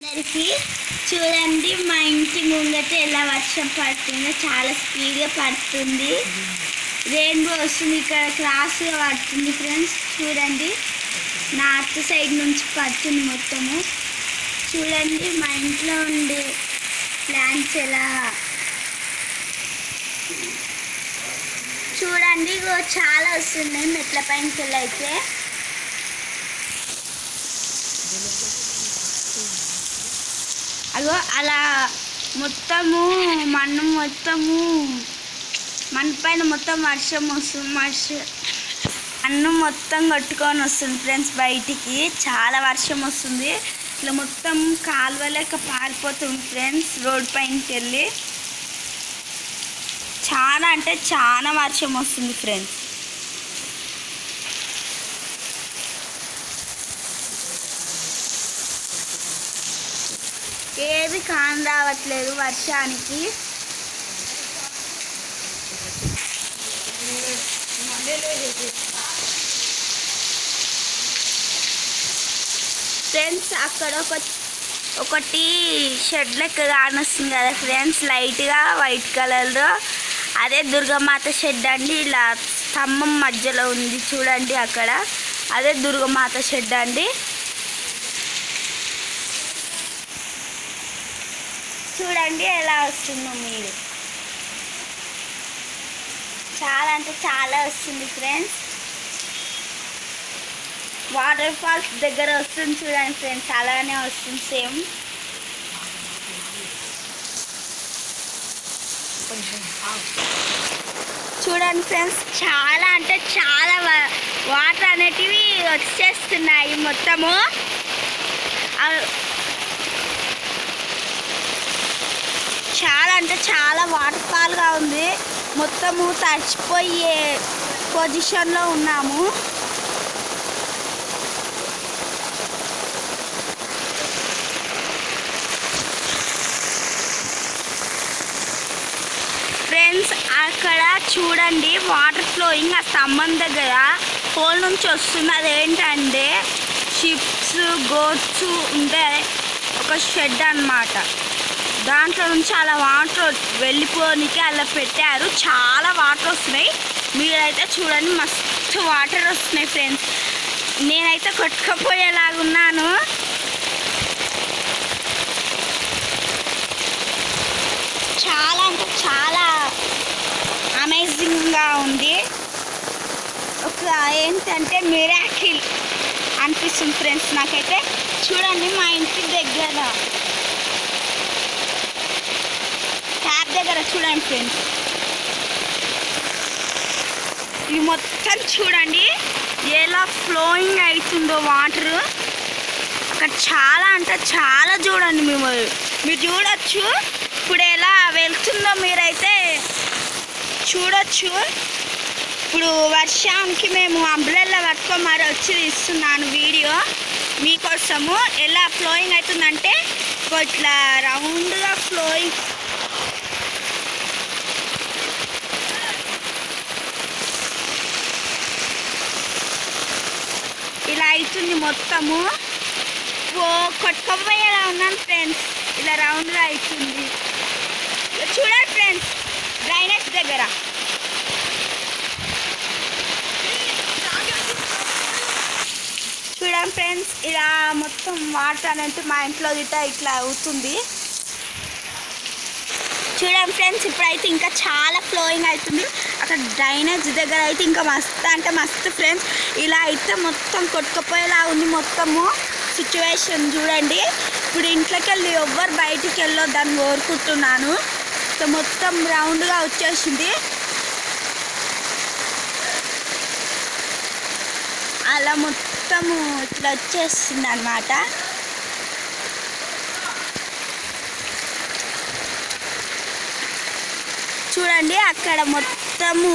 అందరికీ చూడండి మా ఇంటి ముంగట ఎలా వర్షం పడుతుందో చాలా స్పీడ్గా పడుతుంది. రెయిన్బో వస్తుంది ఇక్కడ క్రాస్గా పడుతుంది ఫ్రెండ్స్ చూడండి నార్త్ సైడ్ నుంచి పడుతుంది మొత్తము. చూడండి మా ఇంట్లో ఉండే ప్లాంట్స్ ఎలా? చూడండి ఇగో చాలా వస్తున్నాయి మెట్ల పైనకి వెళ్ళి అగో అలా మొత్తము మన్ను మొత్తము మన పైన మొత్తం వర్షం వస్తుంది వర్షం మన్ను మొత్తం కొట్టుకొని వస్తుంది ఫ్రెండ్స్ బయటికి. చాలా వర్షం వస్తుంది. ఇట్లా మొత్తం కాలువలేక పారిపోతుంది ఫ్రెండ్స్ రోడ్ పైనకి వెళ్ళి. చాలా అంటే చాలా వర్షం వస్తుంది ఫ్రెండ్స్. ఏది కాని రావట్లేదు వర్షానికి. ఫ్రెండ్స్ అక్కడ ఒక ఒకటి షెడ్ లెక్క కానొస్తుంది కదా ఫ్రెండ్స్ లైట్గా వైట్ కలర్లో. అదే దుర్గమాత షెడ్ అండి ఇలా స్తంభం మధ్యలో ఉంది చూడండి అక్కడ. అదే దుర్గమాత షెడ్ అండి. చూడండి ఎలా వస్తుందో మీరు. చాలా అంటే చాలా వస్తుంది ఫ్రెండ్స్. వాటర్ ఫాల్స్ దగ్గర వస్తుంది చూడండి ఫ్రెండ్స్ అలానే వస్తుంది సేమ్. చూడండి ఫ్రెండ్స్ చాలా అంటే చాలా వా- వాటర్ అనేటివి వచ్చేస్తున్నాయి మొత్తము అవ్- చాలా అంటే చాలా వాటర్ ఫాల్గా ఉంది. మొత్తము తడిచిపోయే పొజిషన్లో ఉన్నాము. ఫ్రెండ్స్ అక్కడ చూడండి వాటర్ ఫ్లోయింగ్ ఆ స్తంభం దగ్గర హోల్ నుంచి వస్తుంది. అదేంటంటే షిప్స్ గోట్స్ ఉండే ఒక షెడ్ అన్నమాట. దాంట్లో నుంచి అలా వాటర్ వెళ్ళిపోనికి అలా పెట్టారు. చాలా వాటర్ వస్తున్నాయి. మీరైతే చూడండి మస్తు వాటర్ వస్తున్నాయి ఫ్రెండ్స్ నేనైతే కొట్టుకపోయేలాగున్నాను. చాలా అంటే చాలా అమేజింగ్గా ఉంది. ఒక ఏంటంటే మిరాకిల్ అనిపిస్తుంది ఫ్రెండ్స్ నాకైతే చూడండి మా ఇంటి దగ్గర ట్యాప్ దగ్గర చూడండి ఫ్రెండ్స్ ఇది మొత్తం చూడండి. ఎలా ఫ్లోయింగ్ అవుతుందో వాటర్ అక్కడ చాలా అంటే చాలా చూడండి మేము. మీరు చూడొచ్చు. ఇప్పుడు ఎలా వెళ్తుందో మీరైతే చూడొచ్చు. ఇప్పుడు వర్షానికి మేము అంబ్రెల్లా పట్టుకొని మరి వచ్చి ఇస్తున్నాను వీడియో. మీకోసము ఎలా ఫ్లోయింగ్ అవుతుందంటే ఇట్లా రౌండ్గా ఫ్లోయింగ్ అవుతుంది మొత్తము. ఓ కొట్టుకపోయేలా ఉన్నాను ఫ్రెండ్స్ ఇలా రౌండ్గా అవుతుంది. చూడండి ఫ్రెండ్స్ డ్రైనేజ్ దగ్గర. చూడండి ఫ్రెండ్స్ ఇలా మొత్తం వాటర్ అనేది మా ఇంట్లో గిట్ట ఇట్లా అవుతుంది. చూడండి ఫ్రెండ్స్ ఇప్పుడైతే ఇంకా చాలా ఫ్లోయింగ్ అవుతుంది అక్కడ డ్రైనేజ్ దగ్గర అయితే ఇంకా మస్తు అంటే మస్తు ఫ్రెండ్స్ ఇలా అయితే మొత్తం కొట్టుకుపోయేలా ఉంది మొత్తము సిచ్యువేషన్ చూడండి. ఇప్పుడు ఇంట్లోకి వెళ్ళి ఎవ్వరు బయటికి వెళ్ళొద్దని కోరుకుంటున్నాను. సో మొత్తం రౌండ్గా వచ్చేసింది. అలా మొత్తము ఇట్లా వచ్చేసింది అనమాట చూడండి అక్కడ మొత్తము